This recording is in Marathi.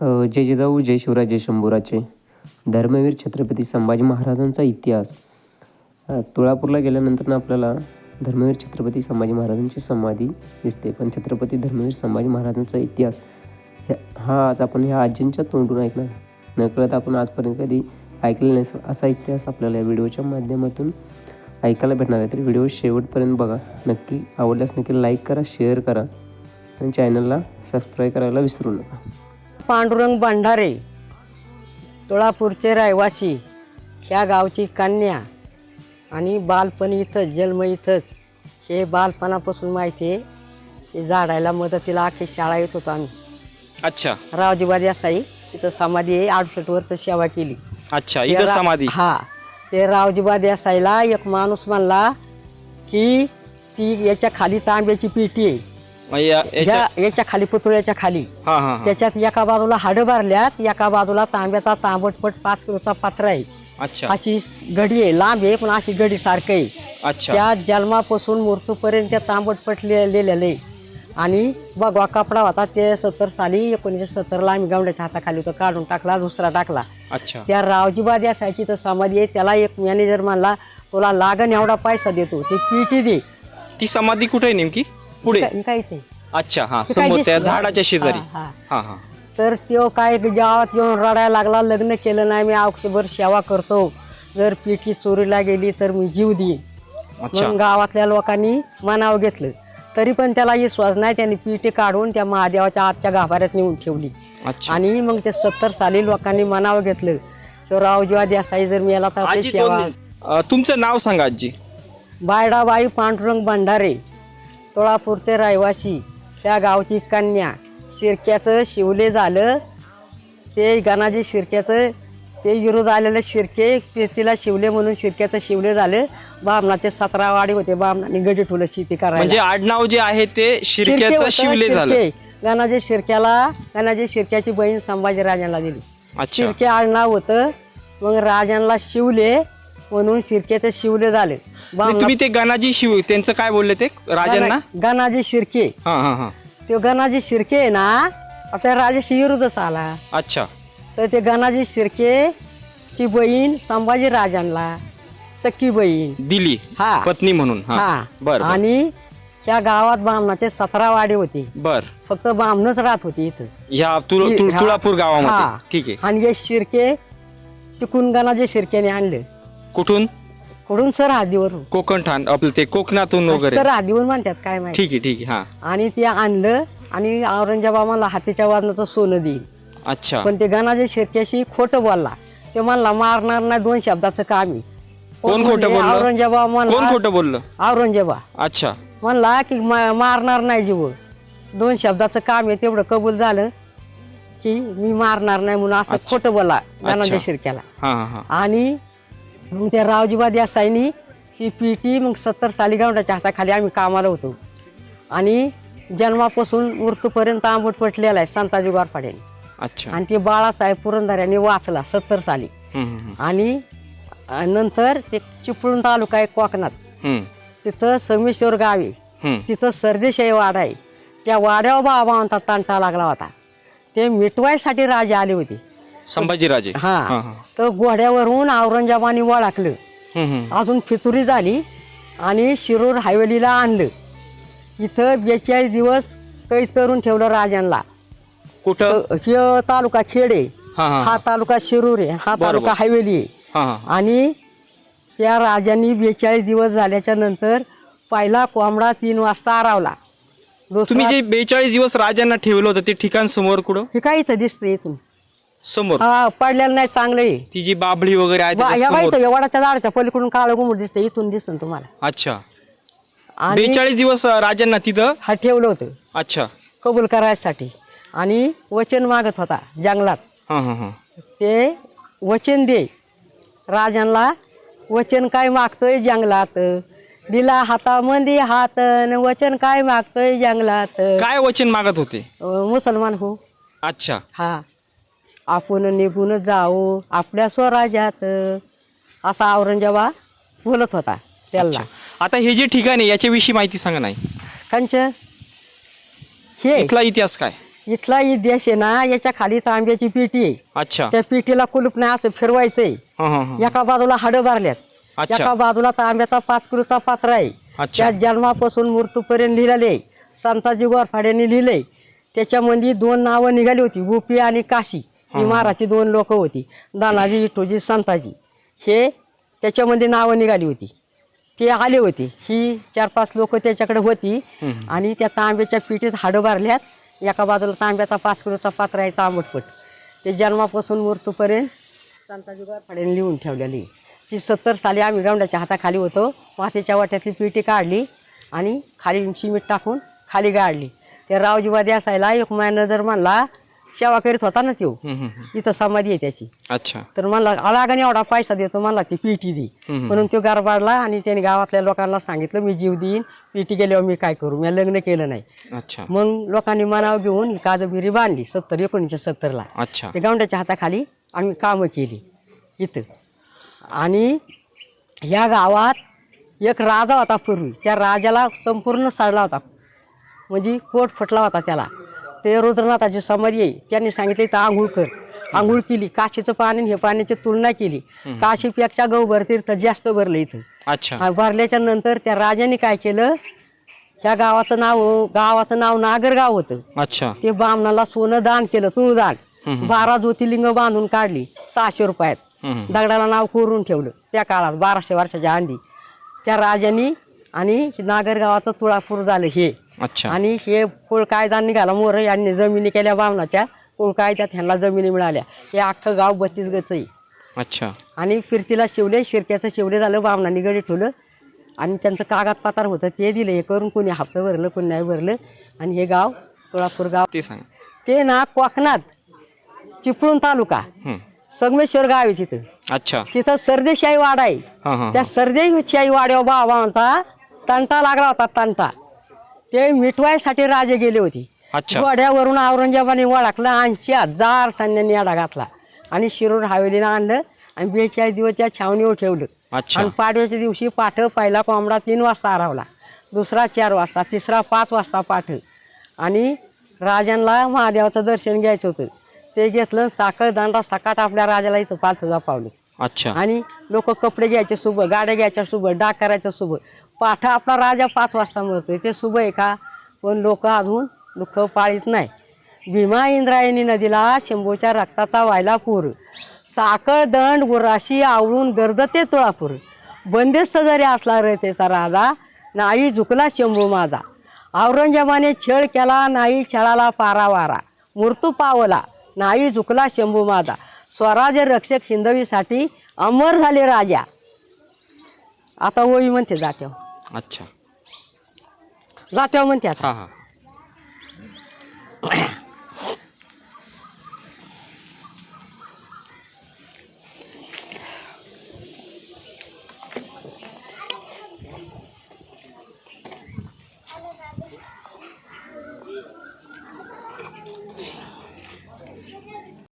जय जिजाऊ जय शिवराय जय शंभूराचे धर्मवीर छत्रपती संभाजी महाराजांचा इतिहास. तुळापूरला गेल्यानंतर आपल्याला धर्मवीर छत्रपती संभाजी महाराजांची समाधी दिसते. पण छत्रपती धर्मवीर संभाजी महाराजांचा इतिहास ह्या- हा आज आपण ह्या आजींच्या तोंडून ऐकणार. नकळत आपण आजपर्यंत कधी ऐकलेला नाही. असा इतिहास आपल्याला या व्हिडिओच्या माध्यमातून ऐकायला भेटणार आहे. तर व्हिडिओ शेवटपर्यंत बघा. नक्की आवडल्यास नक्की लाईक करा शेअर करा आणि चॅनलला सबस्क्राईब करायला विसरू नका. पांडुरंग भंडारे तुळापूरचे रहिवासी ह्या गावची कन्या आणि बालपण इथंच जन्म इथंच. हे बालपणापासून माहिती आहे झाडायला मदतीला अख्खी शाळा येत होतो आम्ही. अच्छा. रावजीबा देसाई तिथं समाधी आहे अडुसष्ट वर्ष सेवा केली. अच्छा इथं रा- समाधी. हा ते रावजीबा देसाईला एक माणूस म्हणला की ती याच्या खाली तांब्याची पेटी आहे. मग या- याच्या ज्या- याच्या खाली पुतळ्याच्या खाली. हा हा हा. त्याच्यात एका बाजूला हाडं भरल्यात एका बाजूला तांब्याचा तांबटपट पाच किलोचा पत्र आहे. अच्छा. अशी गडी आहे लांब आहे पण अशी गडी सारखं आहे. अच्छा. त्या जन्मापासून मृत्यूपर्यंत त्या तांबटपट लिह- लिहिलेलं आहे. आणि भगवा कपडा होता ते सत्तर साली एकोणीसशे सत्तरला आम्ही गावड्याच्या हाताखाली होतो काढून टाकला दुसरा टाकला. अच्छा. त्या रावजीबा देसाईची तर समाधी आहे त्याला एक मॅनेजर म्हणला तुला लागण एवढा पैसा देतो ती पिटी दे. ती समाधी कुठे आहे नेमकी? पुढे? काय- काहीच आहे अच्छा हा ते काय समोर त्या? झाडाच्या शेजारी. हा, हा. हा हा. तर तो काय गावात येऊन रडायला लागला लग्न केलं नाही मी आयुष्यभर सेवा करतो. जर पिठी चोरीला गेली तर मी जीव देईन. अच्छा. मग गावातल्या लोकांनी मनावं घेतलं. तरी पण त्याला विश्वास नाही त्यांनी पिठी काढून त्या महादेवाच्या आतच्या गाभाऱ्यात नेऊन ठेवली. अच्छा. आणि मग ते सत्तर साली लोकांनी मनावं घेतलं. तर रावजीवा देसाई जर मेला तर आपली आजी सेवा. अं, तुमचं नाव सांगा आजी. बायडाबाई पांडुरंग भंडारे. तोळापूरचे रहिवासी त्या गावची कन्या. शिरक्याचं शिवले झालं. ते गणाजी शिरक्याचं ते विरोध आलेलं शिरके तिला शिवले म्हणून शिरक्याचं शिवले झालं. बामणाचे सतरा वाडी होते बामणाने गडी ठुलं शेती करायला. म्हणजे आडनाव जे आहे ते शिर्के शिरक्याचं शिवले झालं. गणाजी शिरक्याला गणाजी शिरक्याची बहीण संभाजीराजांना दिली. अच्छा. शिरके आडनाव होतं मग राजांना शिवले म्हणून शिरक्याचं शिवले झाले. नाही, तुम्ही ते गणाजी शिव त्यांचं काय बोलले ते? राजांना? गणा- गणाजी शिर्के. हा हा हा. तो गणाजी शिर्के आहे ना आपल्या राजाशी विरुद्धच आला. अच्छा. तर ते गणाजी शिर्के ची बहीण संभाजी राजांना सख्खी बहीण. दिली हा. पत्नी म्हणून. हा. बर बर. आणि त्या गावात बामणाचे सतरा वाडे होते. बर. फक्त बामणच राहत होती इथं. ह्या तुळ- तुळ-. तुळापूर हा. गावामध्ये ठीक आहे. आणि हे शिर्के तिकून गणाजी शिर्केने आणले. कुठून? कुठून? सर हद्दीवरून कोकण ठाण आपलं ते कोकणातून वगैरे. सर हद्दीवर म्हणतात काय माहिती? ठीक आहे ठीक आहे हा. आणि ते आणलं आणि औरंगजेबाला हातीच्या वाजनाचं सोनं देईल अच्छा. पण ते गणाजी शेतक्याशी खोटं बोलला. ते म्हणला मारणार नाही दोन शब्दाचं काम आहे. कोण खोटं बोललं? औरंगजेबा कोण म्हणला खोटं बोललं? औरंगजेबा अच्छा. म्हणला की मा- मारणार नाही जीव. दोन शब्दाचं काम आहे तेवढं कबूल झालं की मी मारणार नाही म्हणून असं खोटं बोलला गणाजी अच्छा. शिरक्याला हा हा हा. आणि मग त्या रावजीबा देसाईनी ती पिटी मग सत्तर साली गावड्याच्या हाताखाली आम्ही कामाला होतो. आणि जन्मापासून मृत्यूपर्यंत आंबट पटलेला आहे संताजी गोरपाड्याने अच्छा. आणि ते बाळासाहेब पुरंदऱ्याने वाचला सत्तर साली. आणि नंतर ते चिपळूण तालुका आहे कोकणात. तिथं समेश्वर गाव आहे. तिथं सरदेशाही वाडा आहे. त्या वाड्यावर बाबांचा तांटा लागला होता. ते मिटवायसाठी राजे आले होते. संभाजीराजे. हा. तर घोड्यावरून औरंगजेबाने हम्म, हम्म. अजून फितुरी झाली आणि शिरूर हायवेलीला आणलं. इथं बेचाळीस दिवस कैद करून ठेवलं राजांना. कुठं? हे तालुका खेडे हा हा. हा तालुका शिरूर आहे. हा तालुका. हायवेली आहे. हा आणि त्या राजांनी बेचाळीस दिवस झाल्याच्यानंतर पहिला कोंबडा तीन वाजता आरावला. तुम्ही जे बेचाळीस दिवस राजांना ठेवलं होतं ते ठिकाण समोर कुठं? हे काय इथं दिसतंय इथून? समोर. हा पडलेलं नाही चांगलं आहे. ती जी बाबळी वगैरे आहे त्याच्या या समोर. झाडाच्या पलीकडून काळं गुमुट दिसतंय इथून दिसन तुम्हाला. अच्छा. आणि बेचाळीस दिवस अं, राजांना तिथं? हा ठेवलं होतं. अच्छा. कबूल करायसाठी. आणि वचन मागत होता जंगलात. हा हा हा. ते वचन दे. राजांना वचन काय मागतोय जंगलात? दिला हातामध्ये हात न वचन काय मागतोय जंगलात? काय वचन मागत होते? अं, मुसलमान हो. अच्छा. हा. आपण निघून जाऊ आपल्या स्वराज्यात. असा औरंगजेबा बोलत होता त्याला. आता हे जे ठिकाण आहे याच्याविषयी माहिती सांगा नाही. कंच हे इथला इतिहास काय? इथला देश आहे ना याच्या खाली तांब्याची पेटी आहे. अच्छा. त्या पेटीला कुलूप नाही असं फिरवायचंय. हां हां हां. एका बाजूला हाडं भरल्यात. एका बाजूला तांब्याचा पाच किलोचा पात्र आहे. त्या जन्मापासून मृत्यूपर्यंत लिहिलेले संताजी गोरफाड्यांनी लिहिले त्याच्यामध्ये दोन नावं निघाली होती गोपी आणि काशी. ही महाराजची दोन लोक होती. दानाजी विठोजी संताजी. हे त्याच्यामध्ये नावं निघाली होती. ते आले होते. ही चार पाच लोक त्याच्याकडे होती. आणि त्या तांब्याच्या पिठीत हाडं भरल्यात. एका बाजूला तांब्याचा पाच किलोचा पात्र आहे तांबटपट. ते जन्मापासून मृत्यूपर्यंत संताजी गोरफाड्यांनी लिहून ठेवलेली. ती सत्तर साली आम्ही गवंडाच्या हाताखाली होतो. मातीच्या वाट्यातली पिठी काढली आणि खाली सिमीट टाकून खाली गाडली ते रावजीवादी असायला एक महिना जर म्हणला सेवा करीत होता ना तो. इथं समाधी आहे त्याची. अच्छा. तर म्हणला अलागाने एवढा पैसा देतो? म्हणला ती पिठी दे. म्हणून तो गारबाडला आणि त्याने गावातल्या लोकांना सांगितलं मी जीव देईन पिठी गेल्यावर मी काय करू? मी लग्न केलं नाही. अच्छा. मग लोकांनी मनावर घेऊन कादंबिरी बांधली सत्तर एकोणीसशे सत्तरला. अच्छा. ते गवंड्याच्या हाताखाली आम्ही कामं केली इथं. आणि ह्या गावात एक राजा होता पूर्वी. त्या राजाला संपूर्ण सडला होता. म्हणजे पोट फुटला होता त्याला. ते रुद्रनाथाची समाधी आहे. त्यांनी सांगितले तर आंघोळ कर. आंघोळ केली. काशीचं पाणी आणि हे पाण्याची तुलना केली. काशीपेक्षा गहू भरतील तर जास्त भरलं इथं. अच्छा. भरल्याच्या नंतर त्या राजाने काय केलं? ह्या गावाचं नाव गावाचं नाव नागरगाव होतं. अच्छा. ते बामणाला सोनं दान केलं तुळदान बारा ज्योतिर्लिंग बांधून काढली सहाशे रुपयात. हम्म. दगडाला नाव कोरून ठेवलं त्या काळात बाराशे वर्षाच्या आधी. त्या राजांनी आणि नागरगावाचं तुळापूर झालं हे. अच्छा. आणि हे कुळ कायदा निघाला मोर यांनी जमिनी केल्या बामणाच्या कुळ कायद्यात ह्यांना जमिनी मिळाल्या. हे अख्खं गाव बत्तीस गच आहे. अच्छा. आणि फिरतीला शिवले शिरक्याचं शिवले झालं बामणाने गडी ठेवलं. आणि त्यांचं कागदपत्र होतं ते दिलं हे करून कोणी हप्ता भरलं कोणी नाही भरलं. आणि हे गाव तुळापूर गाव. ते सांग. ते ना कोकणात चिपळूण तालुका. संगमेश्वर गाव आहे तिथं. अच्छा. तिथं सरदेशाही वाडा आहे. हां हां त्या सरदेशाही वाड्यावर बाबांचा तंटा लागला होता तंटा. ते मिटवायसाठी राजे गेले होते. अच्छा. घोड्यावरून औरंगजेबाने ओळखलं ऐंशी हजार सैन्यांनी याडा घातला. आणि शिरूर हवेलीनं आणलं आणि बेचाळीस दिवस त्या छावणीवर ठेवलं. आणि पाडव्याच्या दिवशी पाठ पहिला कोंबडा तीन वाजता हरवला. दुसरा चार वाजता तिसरा पाच वाजता पाठ. आणि राजांना महादेवाचं दर्शन घ्यायचं होतं. ते घेतलं साखर दांडा सकाट आपल्या राजाला इथं पालथं जपावलं अच्छा. आणि लोक कपडे घ्यायचे शुभ गाड्या घ्यायच्या शुभ डाक करायचं शुभ पाठ आपला राजा पाच वाजता मिळतो ते शुभ आहे का? पण लोक अजून दुःख पाळीत नाही. भीमा इंद्रायणी नदीला शंभूच्या रक्ताचा व्हायला पूर साखळ दंड गुराशी आवळून गर्दते तुळापूर. बंदिस्त जरी असला रे त्याचा राजा नाही झुकला शंभू माझा. औरंगजेबाने छेळ केला नाही छळाला पारावारा. मृत्यू पावला नाही झुकला शंभू माझा. स्वराज्य रक्षक हिंदवीसाठी अमर झाले राजा. आता ओळी म्हणते जात्या अच्छा. जात्याव म्हणते आता. हां हां.